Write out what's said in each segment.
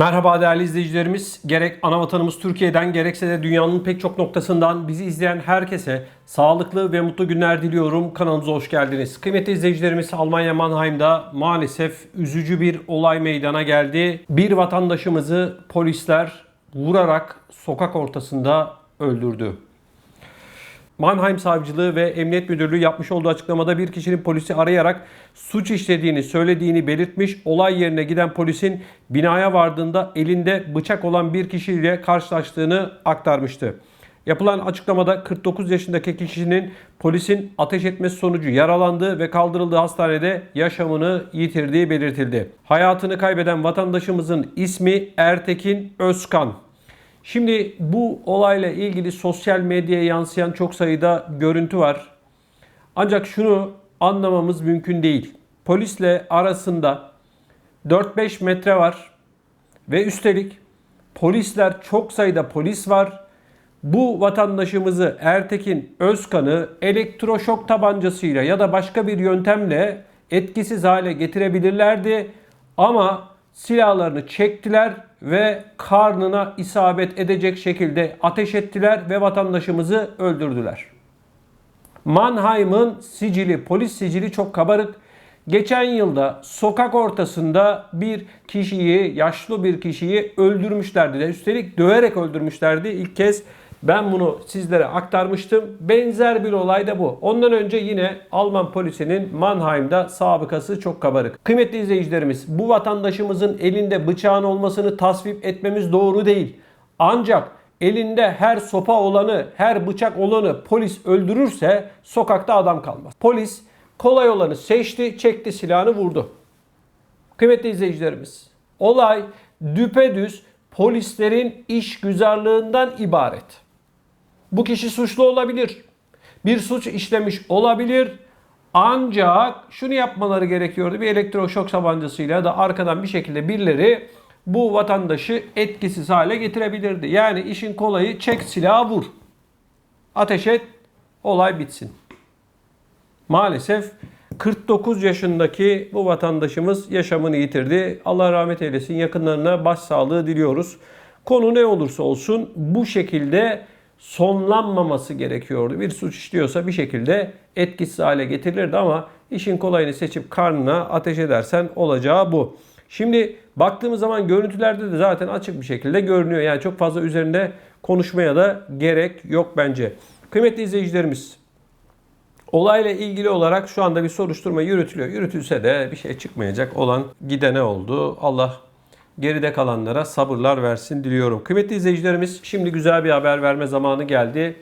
Merhaba değerli izleyicilerimiz. Gerek ana vatanımız Türkiye'den gerekse de dünyanın pek çok noktasından bizi izleyen herkese sağlıklı ve mutlu günler diliyorum. Kanalımıza hoş geldiniz. Kıymetli izleyicilerimiz Almanya Mannheim'da maalesef üzücü bir olay meydana geldi. Bir vatandaşımızı polisler vurarak sokak ortasında öldürdü. Mannheim Savcılığı ve Emniyet Müdürlüğü yapmış olduğu açıklamada bir kişinin polisi arayarak suç işlediğini söylediğini belirtmiş. Olay yerine giden polisin binaya vardığında elinde bıçak olan bir kişiyle karşılaştığını aktarmıştı. Yapılan açıklamada 49 yaşındaki kişinin polisin ateş etmesi sonucu yaralandığı ve kaldırıldığı hastanede yaşamını yitirdiği belirtildi. Hayatını kaybeden vatandaşımızın ismi Ertekin Özkan. Şimdi bu olayla ilgili sosyal medyaya yansıyan çok sayıda görüntü var. Ancak şunu anlamamız mümkün değil. Polisle arasında 4-5 metre var ve üstelik polisler çok sayıda polis var. Bu vatandaşımızı Ertekin Özkan'ı elektroşok tabancasıyla ya da başka bir yöntemle etkisiz hale getirebilirlerdi. Ama silahlarını çektiler ve karnına isabet edecek şekilde ateş ettiler ve vatandaşımızı öldürdüler. Mannheim'ın sicili, polis sicili çok kabarık. Geçen yılda sokak ortasında bir kişiyi, yaşlı bir kişiyi öldürmüşlerdi üstelik döverek öldürmüşlerdi. İlk kez ben bunu sizlere aktarmıştım. Benzer bir olay da bu. Ondan önce yine Alman polisinin Mannheim'da sabıkası çok kabarık. Kıymetli izleyicilerimiz bu vatandaşımızın elinde bıçağın olmasını tasvip etmemiz doğru değil. Ancak elinde her sopa olanı, her bıçak olanı polis öldürürse sokakta adam kalmaz. Polis kolay olanı seçti, çekti silahını vurdu. Kıymetli izleyicilerimiz, olay düpedüz polislerin işgüzarlığından ibaret. Bu kişi suçlu olabilir. Bir suç işlemiş olabilir. Ancak şunu yapmaları gerekiyordu. Bir elektroşok tabancasıyla da arkadan bir şekilde birileri bu vatandaşı etkisiz hale getirebilirdi. Yani işin kolayı çek silahı vur. Ateş et, olay bitsin. Maalesef 49 yaşındaki bu vatandaşımız yaşamını yitirdi. Allah rahmet eylesin. Yakınlarına başsağlığı diliyoruz. Konu ne olursa olsun bu şekilde sonlanmaması gerekiyordu. Bir suç işliyorsa bir şekilde etkisiz hale getirilirdi ama işin kolayını seçip karnına ateş edersen olacağı bu. Şimdi baktığımız zaman görüntülerde de zaten açık bir şekilde görünüyor. Yani çok fazla üzerinde konuşmaya da gerek yok bence. Kıymetli izleyicilerimiz Olayla ilgili olarak şu anda bir soruşturma yürütülüyor. Yürütülse de bir şey çıkmayacak olan gidene oldu. Allah geride kalanlara sabırlar versin diliyorum. Kıymetli izleyicilerimiz şimdi güzel bir haber verme zamanı geldi.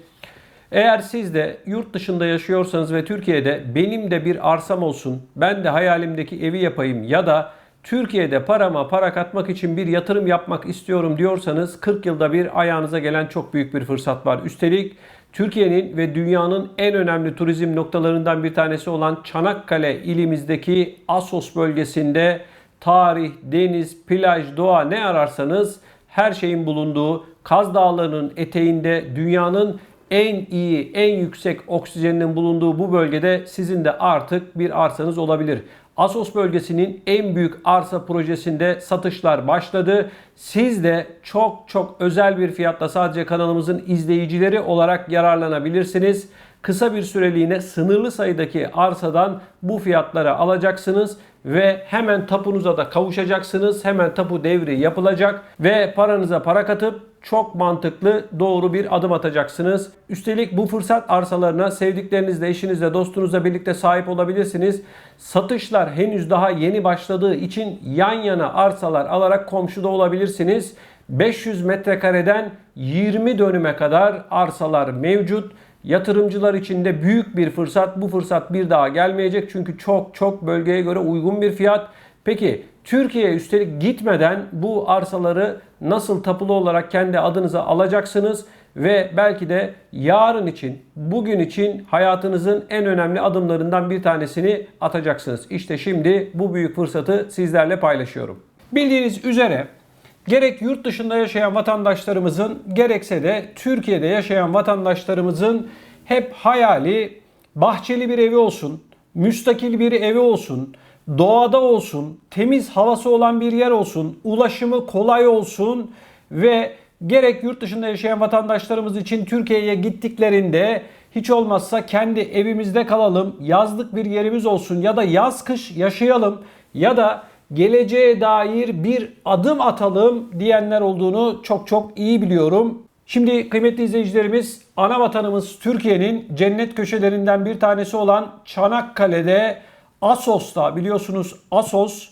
Eğer siz de yurt dışında yaşıyorsanız ve Türkiye'de benim de bir arsam olsun, ben de hayalimdeki evi yapayım ya da Türkiye'de parama para katmak için bir yatırım yapmak istiyorum diyorsanız 40 yılda bir ayağınıza gelen çok büyük bir fırsat var. Üstelik Türkiye'nin ve dünyanın en önemli turizm noktalarından bir tanesi olan Çanakkale ilimizdeki Asos bölgesinde tarih, deniz, plaj, doğa ne ararsanız her şeyin bulunduğu Kaz Dağları'nın eteğinde dünyanın en iyi, en yüksek oksijenin bulunduğu bu bölgede sizin de artık bir arsanız olabilir. Asos bölgesinin en büyük arsa projesinde satışlar başladı. Siz de çok çok özel bir fiyatla sadece kanalımızın izleyicileri olarak yararlanabilirsiniz. Kısa bir süreliğine sınırlı sayıdaki arsadan bu fiyatlara alacaksınız ve hemen tapunuza da kavuşacaksınız. Hemen tapu devri yapılacak ve paranıza para katıp çok mantıklı doğru bir adım atacaksınız. Üstelik bu fırsat arsalarına sevdiklerinizle, eşinizle, dostunuzla birlikte sahip olabilirsiniz. Satışlar henüz daha yeni başladığı için yan yana arsalar alarak komşuda olabilirsiniz. 500 metrekareden 20 dönüme kadar arsalar mevcut. Yatırımcılar için de büyük bir fırsat. Bu fırsat bir daha gelmeyecek çünkü çok çok bölgeye göre uygun bir fiyat. Peki Türkiye'ye üstelik gitmeden bu arsaları nasıl tapulu olarak kendi adınıza alacaksınız ve belki de yarın için, bugün için hayatınızın en önemli adımlarından bir tanesini atacaksınız. İşte şimdi bu büyük fırsatı sizlerle paylaşıyorum. Bildiğiniz üzere gerek yurt dışında yaşayan vatandaşlarımızın gerekse de Türkiye'de yaşayan vatandaşlarımızın hep hayali bahçeli bir evi olsun, müstakil bir evi olsun, doğada olsun, temiz havası olan bir yer olsun, ulaşımı kolay olsun ve gerek yurt dışında yaşayan vatandaşlarımız için Türkiye'ye gittiklerinde hiç olmazsa kendi evimizde kalalım, yazlık bir yerimiz olsun ya da yaz kış yaşayalım ya da geleceğe dair bir adım atalım diyenler olduğunu çok çok iyi biliyorum. Şimdi kıymetli izleyicilerimiz ana vatanımız Türkiye'nin cennet köşelerinden bir tanesi olan Çanakkale'de Asos'ta biliyorsunuz Asos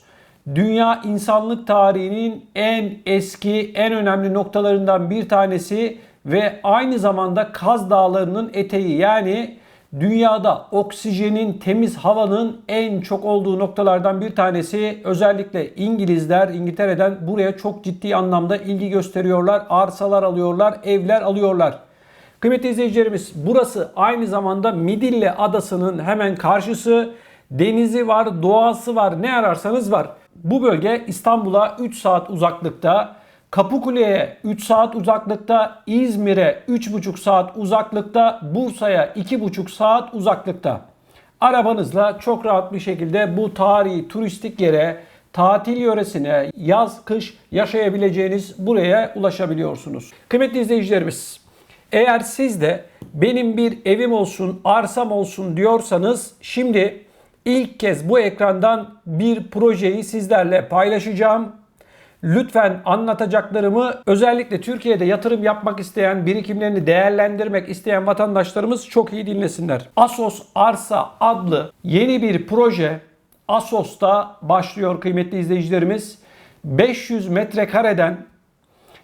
dünya insanlık tarihinin en eski en önemli noktalarından bir tanesi ve aynı zamanda Kaz Dağları'nın eteği yani dünyada oksijenin, temiz havanın en çok olduğu noktalardan bir tanesi. Özellikle İngilizler İngiltere'den buraya çok ciddi anlamda ilgi gösteriyorlar. Arsalar alıyorlar, evler alıyorlar. Kıymetli izleyicilerimiz burası aynı zamanda Midilli Adası'nın hemen karşısı. Denizi var, doğası var, ne ararsanız var. Bu bölge İstanbul'a 3 saat uzaklıkta. Kapıkule'ye 3 saat uzaklıkta, İzmir'e 3,5 saat uzaklıkta, Bursa'ya 2,5 saat uzaklıkta. Arabanızla çok rahat bir şekilde bu tarihi turistik yere, tatil yöresine, yaz, kış yaşayabileceğiniz buraya ulaşabiliyorsunuz. Kıymetli izleyicilerimiz, eğer siz de benim bir evim olsun, arsam olsun diyorsanız şimdi ilk kez bu ekrandan bir projeyi sizlerle paylaşacağım. Lütfen anlatacaklarımı özellikle Türkiye'de yatırım yapmak isteyen, birikimlerini değerlendirmek isteyen vatandaşlarımız çok iyi dinlesinler. Asos Arsa adlı yeni bir proje Asos'ta başlıyor kıymetli izleyicilerimiz. 500 metrekareden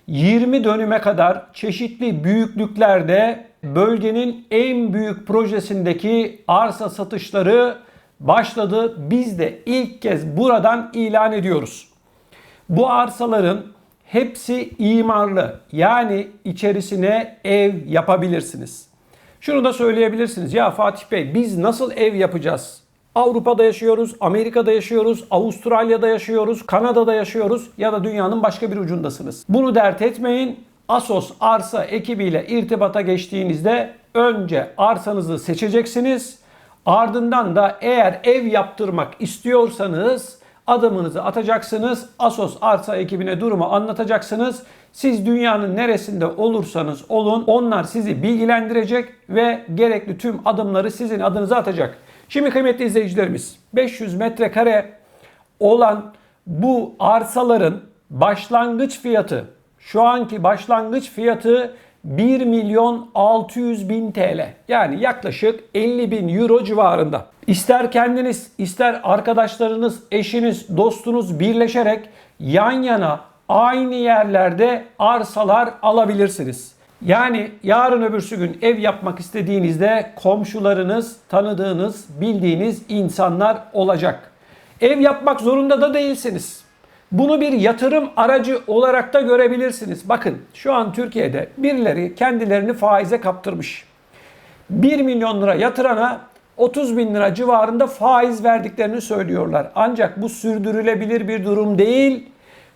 20 dönüme kadar çeşitli büyüklüklerde bölgenin en büyük projesindeki arsa satışları başladı. Biz de ilk kez buradan ilan ediyoruz. Bu arsaların hepsi imarlı. Yani içerisine ev yapabilirsiniz. Şunu da söyleyebilirsiniz. Ya Fatih Bey biz nasıl ev yapacağız? Avrupa'da yaşıyoruz, Amerika'da yaşıyoruz, Avustralya'da yaşıyoruz, Kanada'da yaşıyoruz ya da dünyanın başka bir ucundasınız. Bunu dert etmeyin. Asos arsa ekibiyle irtibata geçtiğinizde önce arsanızı seçeceksiniz. Ardından da eğer ev yaptırmak istiyorsanız adımınızı atacaksınız. Asos arsa ekibine durumu anlatacaksınız. Siz dünyanın neresinde olursanız olun onlar sizi bilgilendirecek ve gerekli tüm adımları sizin adınıza atacak. Şimdi kıymetli izleyicilerimiz 500 metrekare olan bu arsaların başlangıç fiyatı şu anki başlangıç fiyatı 1 milyon 600 bin TL. Yani yaklaşık 50 bin euro civarında. İster kendiniz, ister arkadaşlarınız, eşiniz, dostunuz birleşerek yan yana aynı yerlerde arsalar alabilirsiniz. Yani yarın öbürsü gün ev yapmak istediğinizde komşularınız, tanıdığınız, bildiğiniz insanlar olacak. Ev yapmak zorunda da değilsiniz. Bunu bir yatırım aracı olarak da görebilirsiniz. Bakın şu an Türkiye'de birileri kendilerini faize kaptırmış. 1 milyon lira yatırana 30 bin lira civarında faiz verdiklerini söylüyorlar. Ancak bu sürdürülebilir bir durum değil.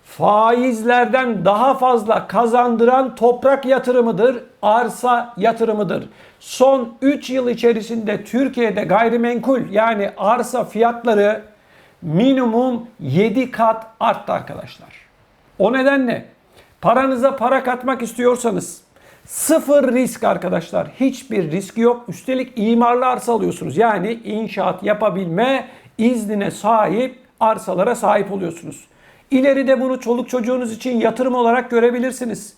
Faizlerden daha fazla kazandıran toprak yatırımıdır, arsa yatırımıdır. Son 3 yıl içerisinde Türkiye'de gayrimenkul yani arsa fiyatları minimum 7 kat arttı arkadaşlar. O nedenle paranıza para katmak istiyorsanız sıfır risk arkadaşlar. Hiçbir risk yok. Üstelik imarlı arsa alıyorsunuz. Yani inşaat yapabilme iznine sahip arsalara sahip oluyorsunuz. İleride bunu çoluk çocuğunuz için yatırım olarak görebilirsiniz.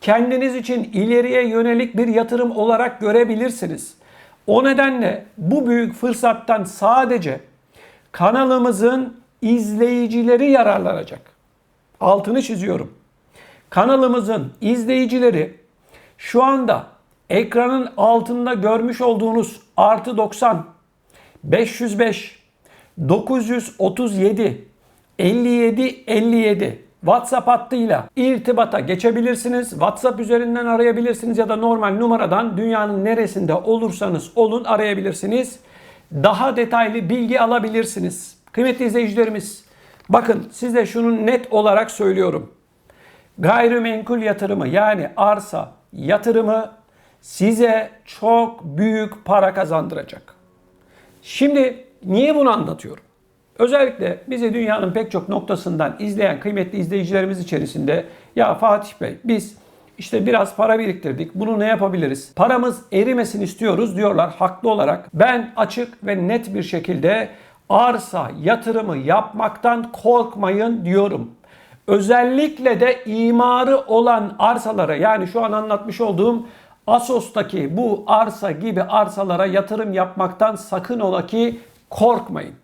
Kendiniz için ileriye yönelik bir yatırım olarak görebilirsiniz. O nedenle bu büyük fırsattan sadece kanalımızın izleyicileri yararlanacak. Altını çiziyorum. Kanalımızın izleyicileri şu anda ekranın altında görmüş olduğunuz artı 90, 505, 937, 57 57 WhatsApp hattıyla irtibata geçebilirsiniz. WhatsApp üzerinden arayabilirsiniz ya da normal numaradan dünyanın neresinde olursanız olun arayabilirsiniz. Daha detaylı bilgi alabilirsiniz. Kıymetli izleyicilerimiz, bakın size şunu net olarak söylüyorum. Gayrimenkul yatırımı yani arsa yatırımı size çok büyük para kazandıracak. Şimdi Niye bunu anlatıyorum? Özellikle bizi dünyanın pek çok noktasından izleyen kıymetli izleyicilerimiz içerisinde ya Fatih Bey biz işte biraz para biriktirdik. Bunu ne yapabiliriz? Paramız erimesin istiyoruz diyorlar haklı olarak. Ben açık ve net bir şekilde arsa yatırımı yapmaktan korkmayın diyorum. Özellikle de imarı olan arsalara yani şu an anlatmış olduğum Asos'taki bu arsa gibi arsalara yatırım yapmaktan sakın ola ki korkmayın.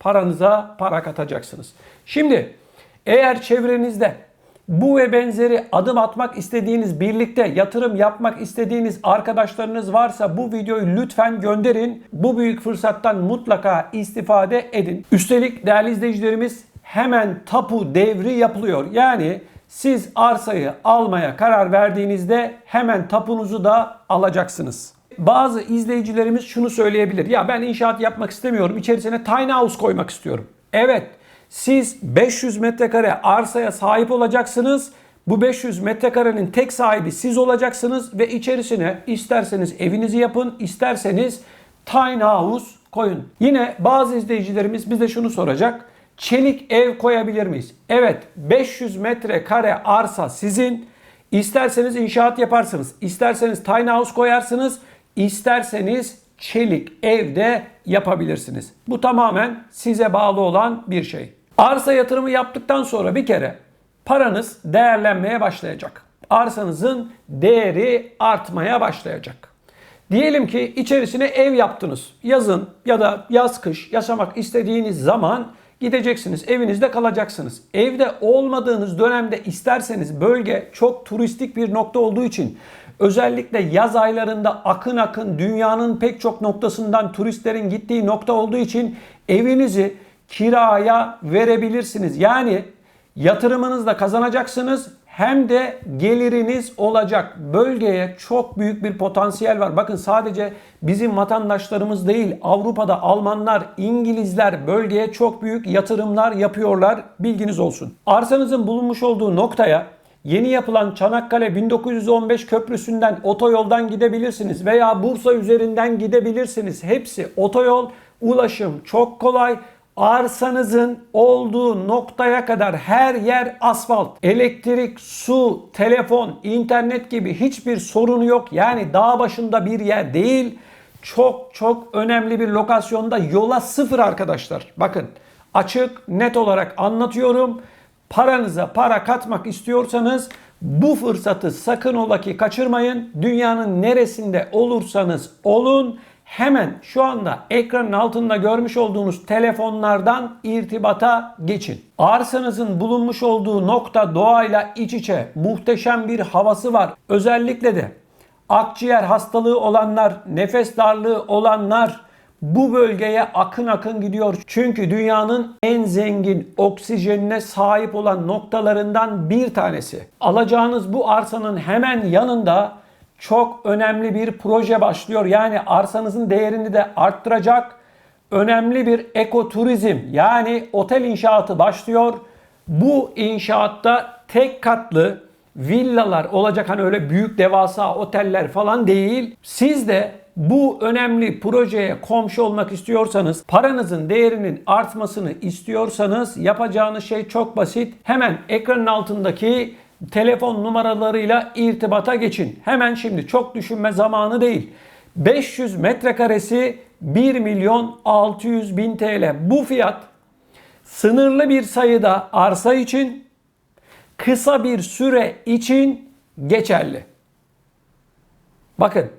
Paranıza para katacaksınız. Şimdi eğer çevrenizde bu ve benzeri adım atmak istediğiniz, birlikte yatırım yapmak istediğiniz arkadaşlarınız varsa bu videoyu lütfen gönderin. Bu büyük fırsattan mutlaka istifade edin. Üstelik değerli izleyicilerimiz hemen tapu devri yapılıyor. Yani siz arsayı almaya karar verdiğinizde hemen tapunuzu da alacaksınız. Bazı izleyicilerimiz şunu söyleyebilir. Ya ben inşaat yapmak istemiyorum. İçerisine tiny house koymak istiyorum. Evet. Siz 500 metrekare arsaya sahip olacaksınız. Bu 500 metrekarenin tek sahibi siz olacaksınız ve içerisine isterseniz evinizi yapın, isterseniz tiny house koyun. Yine bazı izleyicilerimiz bize şunu soracak. Çelik ev koyabilir miyiz? Evet 500 metrekare arsa sizin. İsterseniz inşaat yaparsınız. isterseniz tiny house koyarsınız. isterseniz çelik evde yapabilirsiniz. Bu tamamen size bağlı olan bir şey. Arsa yatırımı yaptıktan sonra bir kere paranız değerlenmeye başlayacak. Arsanızın değeri artmaya başlayacak. Diyelim ki içerisine ev yaptınız. Yazın ya da yaz kış yaşamak istediğiniz zaman gideceksiniz. Evinizde kalacaksınız. Evde olmadığınız dönemde isterseniz bölge çok turistik bir nokta olduğu için özellikle yaz aylarında akın akın dünyanın pek çok noktasından turistlerin gittiği nokta olduğu için evinizi kiraya verebilirsiniz. Yani yatırımınızda kazanacaksınız hem de geliriniz olacak. Bölgeye çok büyük bir potansiyel var. Bakın sadece bizim vatandaşlarımız değil Avrupa'da Almanlar, İngilizler bölgeye çok büyük yatırımlar yapıyorlar. Bilginiz olsun. Arsanızın bulunmuş olduğu noktaya Yeni yapılan Çanakkale 1915 köprüsünden otoyoldan gidebilirsiniz veya Bursa üzerinden gidebilirsiniz. Hepsi otoyol, ulaşım çok kolay. Arsanızın olduğu noktaya kadar her yer asfalt. Elektrik, su, telefon, internet gibi hiçbir sorunu yok. Yani dağ başında bir yer değil. Çok çok önemli bir lokasyonda yola sıfır arkadaşlar. Bakın açık net olarak anlatıyorum. Paranıza para katmak istiyorsanız bu fırsatı sakın ola ki kaçırmayın. Dünyanın neresinde olursanız olun hemen şu anda ekranın altında görmüş olduğunuz telefonlardan irtibata geçin. Arsanızın bulunmuş olduğu nokta doğayla iç içe muhteşem bir havası var. Özellikle de akciğer hastalığı olanlar, nefes darlığı olanlar, bu bölgeye akın akın gidiyor. Çünkü dünyanın en zengin oksijenine sahip olan noktalarından bir tanesi. Alacağınız bu arsanın hemen yanında çok önemli bir proje başlıyor. Yani arsanızın değerini de arttıracak önemli bir ekoturizm yani otel inşaatı başlıyor. Bu inşaatta tek katlı villalar olacak hani öyle büyük devasa oteller falan değil. Siz de bu önemli projeye komşu olmak istiyorsanız, paranızın değerinin artmasını istiyorsanız yapacağınız şey çok basit. Hemen ekranın altındaki telefon numaralarıyla irtibata geçin. Hemen şimdi çok düşünme zamanı değil. 500 metrekaresi 1 milyon 600 bin TL. Bu fiyat sınırlı bir sayıda arsa için kısa bir süre için geçerli. Bakın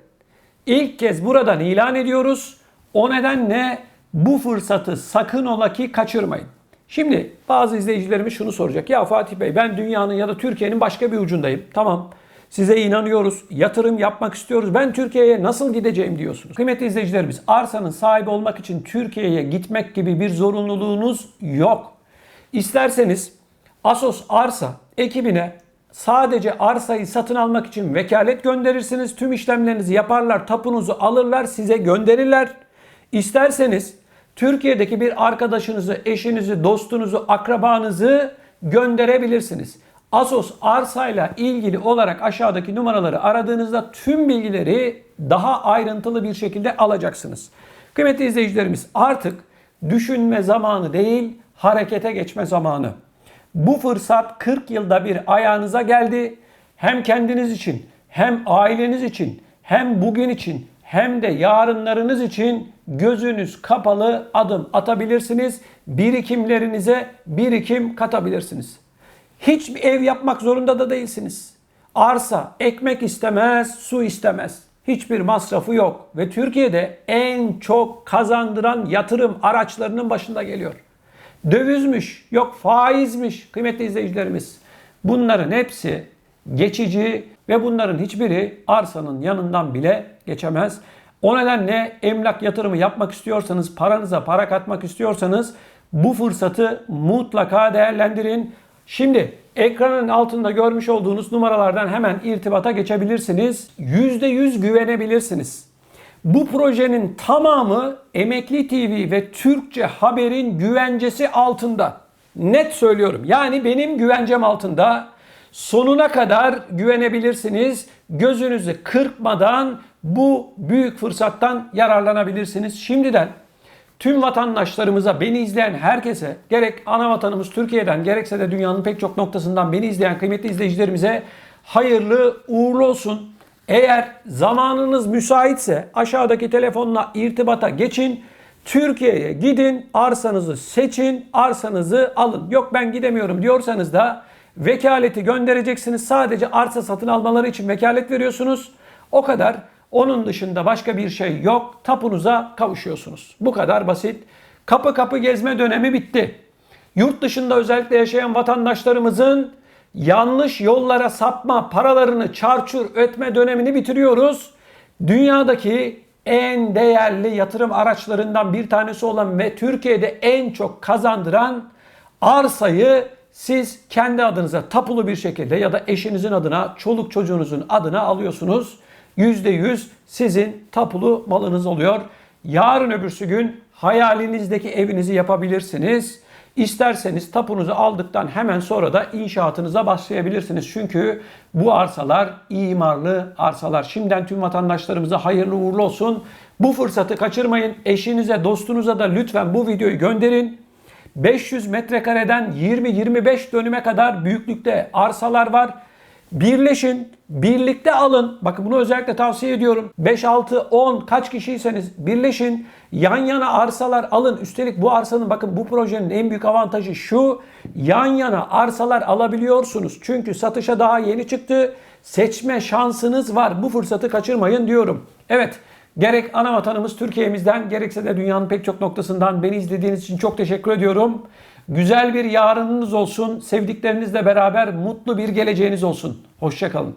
ilk kez buradan ilan ediyoruz. O nedenle bu fırsatı sakın ola ki kaçırmayın. Şimdi bazı izleyicilerimiz şunu soracak. Ya Fatih Bey ben dünyanın ya da Türkiye'nin başka bir ucundayım. Tamam size inanıyoruz. Yatırım yapmak istiyoruz. Ben Türkiye'ye nasıl gideceğim diyorsunuz. Kıymetli izleyicilerimiz arsanın sahibi olmak için Türkiye'ye gitmek gibi bir zorunluluğunuz yok. İsterseniz Asos Arsa ekibine sadece arsayı satın almak için vekalet gönderirsiniz. Tüm işlemlerinizi yaparlar, tapunuzu alırlar, size gönderirler. İsterseniz Türkiye'deki bir arkadaşınızı, eşinizi, dostunuzu, akrabanızı gönderebilirsiniz. Asos arsayla ilgili olarak aşağıdaki numaraları aradığınızda tüm bilgileri daha ayrıntılı bir şekilde alacaksınız. Kıymetli izleyicilerimiz artık düşünme zamanı değil harekete geçme zamanı. Bu fırsat 40 yılda bir ayağınıza geldi. Hem kendiniz için hem aileniz için hem bugün için hem de yarınlarınız için gözünüz kapalı adım atabilirsiniz. Birikimlerinize birikim katabilirsiniz. Hiçbir ev yapmak zorunda da değilsiniz. Arsa ekmek istemez, su istemez. Hiçbir masrafı yok ve Türkiye'de en çok kazandıran yatırım araçlarının başında geliyor. Dövizmiş, yok faizmiş kıymetli izleyicilerimiz. Bunların hepsi geçici ve bunların hiçbiri arsanın yanından bile geçemez. O nedenle emlak yatırımı yapmak istiyorsanız, paranıza para katmak istiyorsanız bu fırsatı mutlaka değerlendirin. Şimdi ekranın altında görmüş olduğunuz numaralardan hemen irtibata geçebilirsiniz. %100 güvenebilirsiniz. Bu projenin tamamı Emekli TV ve Türkçe Haber'in güvencesi altında. Net söylüyorum. Yani benim güvencem altında. Sonuna kadar güvenebilirsiniz. Gözünüzü kırpmadan bu büyük fırsattan yararlanabilirsiniz. Şimdiden tüm vatandaşlarımıza, beni izleyen herkese, gerek ana vatanımız Türkiye'den, gerekse de dünyanın pek çok noktasından beni izleyen kıymetli izleyicilerimize hayırlı uğurlu olsun. Eğer zamanınız müsaitse aşağıdaki telefonla irtibata geçin. Türkiye'ye gidin, arsanızı seçin, arsanızı alın. Yok ben gidemiyorum diyorsanız da vekaleti göndereceksiniz. Sadece arsa satın almaları için vekalet veriyorsunuz. O kadar. Onun dışında başka bir şey yok. Tapunuza kavuşuyorsunuz. Bu kadar basit. Kapı kapı gezme dönemi bitti. Yurt dışında özellikle yaşayan vatandaşlarımızın yanlış yollara sapma, paralarını çarçur ötme dönemini bitiriyoruz. Dünyadaki en değerli yatırım araçlarından bir tanesi olan ve Türkiye'de en çok kazandıran arsayı siz kendi adınıza tapulu bir şekilde ya da eşinizin adına, çoluk çocuğunuzun adına alıyorsunuz. %100 sizin tapulu malınız oluyor. Yarın öbürsü gün hayalinizdeki evinizi yapabilirsiniz. İsterseniz tapunuzu aldıktan hemen sonra da inşaatınıza başlayabilirsiniz. Çünkü bu arsalar imarlı arsalar. Şimdiden tüm vatandaşlarımıza hayırlı uğurlu olsun. Bu fırsatı kaçırmayın. Eşinize, dostunuza da lütfen bu videoyu gönderin. 500 metrekareden 20-25 dönüme kadar büyüklükte arsalar var. Birleşin, birlikte alın. Bakın bunu özellikle tavsiye ediyorum. 5, 6, 10 kaç kişiyseniz birleşin. Yan yana arsalar alın. Üstelik bu arsanın bakın bu projenin en büyük avantajı şu. Yan yana arsalar alabiliyorsunuz. Çünkü satışa daha yeni çıktı. Seçme şansınız var. Bu fırsatı kaçırmayın diyorum. Evet. Gerek ana vatanımız Türkiye'mizden gerekse de dünyanın pek çok noktasından beni izlediğiniz için çok teşekkür ediyorum. Güzel bir yarınınız olsun. Sevdiklerinizle beraber mutlu bir geleceğiniz olsun. Hoşçakalın.